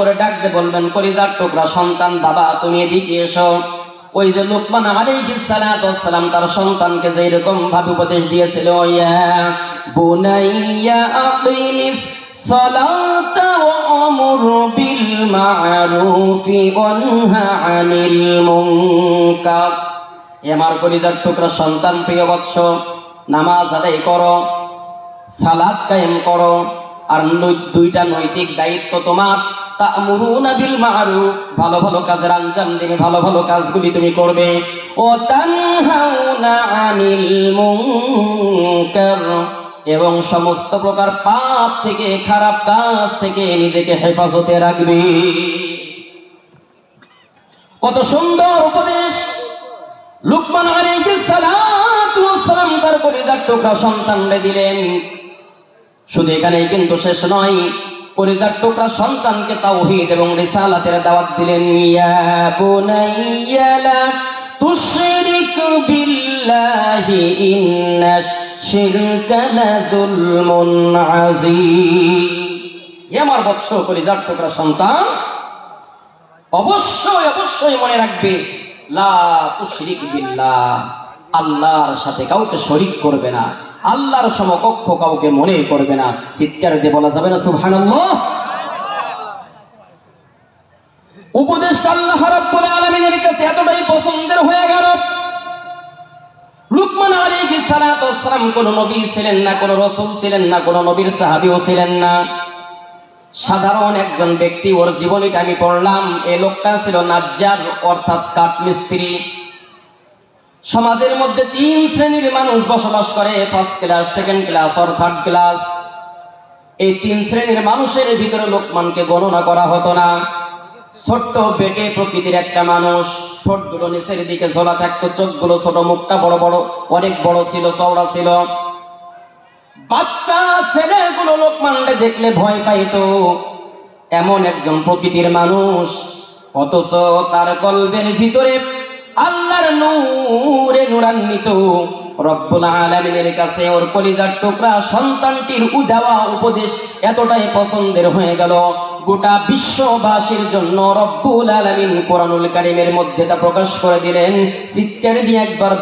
করে ডাকতে বলবেন, কলিজার টুকরা সন্তান, বাবা, তুমি এদিকে এসো। ওই যে লোকমান আলাইহিস সালাম তার সন্তানকে যে এরকম ভাবে উপদেশ দিয়েছিল ইয়া বুনাইয়া আকিমিস সালাতা ওয়া আমুর বিল মা'রুফি ওয়ানহা আনিল মুনকার। আমার টুকরা সন্তান, প্রিয় বৎস, নামাজ আদায় করো সালাদ কায়েম করো, আর দুইটা নৈতিক দায়িত্ব তোমার। তা'মুরুনা বিল মা'রুফ, ভালো ভালো কাজের আঞ্জাম দেবে, ভালো ভালো কাজগুলি তুমি করবে। ও তানহাউনা আনিল মুনকার, এবং সমস্ত প্রকার পাপ থেকে, খারাপ কাজ থেকে নিজেকে হেফাজতে রাখবে। কত সুন্দর উপদেশ। লুকমান আলাইহিস সালাতু সালাম তার কলিজার টুকরা সন্তানকে দিলেন। শুধু এখানেই কিন্তু শেষ নয় কলিজার টুকরা সন্তানকে তাওহীদ এবং রিসালাতের দাওয়াত দিলেন, ইয়া বুনাইয়া লা তুশরিক বিল্লাহি ইন্নাশ শিরকা লাযুলমুন আযীম. হে আমার বৎস কলিজার টুকরা সন্তান, অবশ্যই অবশ্যই মনে রাখবে, লা তুশরিক বিল্লাহ, আল্লাহর সাথে কাউকে শরিক করবে না। আল্লাহর সমকক্ষ কাউকে মনে করবে না। চিৎকার দিয়ে বলা যাবে না, সুবহানাল্লাহ। উপদেশটা আল্লাহ রাব্বুল আলামিনের কাছে এতটাই পছন্দের হয়ে গেল। নবী ছিলেন না, কোন রাসূল ছিলেন না, কোন নবীর সাহাবীও ছিলেন না। সাধারণ একজন ব্যক্তি, ওর জীবনীটা আমি পড়লাম, এ লোকটা ছিল নাজ্জার, অর্থাৎ কাঠমিস্ত্রি। সমাজের মধ্যে তিন শ্রেণির মানুষ বসবাস করে ফার্স্ট ক্লাস সেকেন্ড ক্লাস আর থার্ড ক্লাস এই তিন শ্রেণির মানুষের ভিতরে লোকমানকে গণনা করা হতো না। ছোট্ট বেটে প্রকৃতির একটা মানুষ ঠোঁটগুলো নিচের দিকে ঝোলা থাকতো, চোখগুলো ছোট, মুখটা বড় বড়, অনেক বড় ছিল, চওড়া ছিল। বাচ্চা, ছেলেগুলো লোকমানকে দেখলে ভয় পাইতো। এমন একজন প্রকৃতির মানুষ, অথচ তার কল্পের ভিতরে আল্লাহর নূরে নূরান্বিত। রব্বুল আলামিনের কাছে ওর কলিজার টুকরা সন্তানটির উদাওয়া উপদেশ এতটাই পছন্দের হয়ে গেল। গোটা বিশ্ববাসীর জন্য রব্বুল আলামিন কোরআনুল কারিমের মধ্যে তা প্রকাশ করে দিলেন। চিৎকার দিয়ে একবার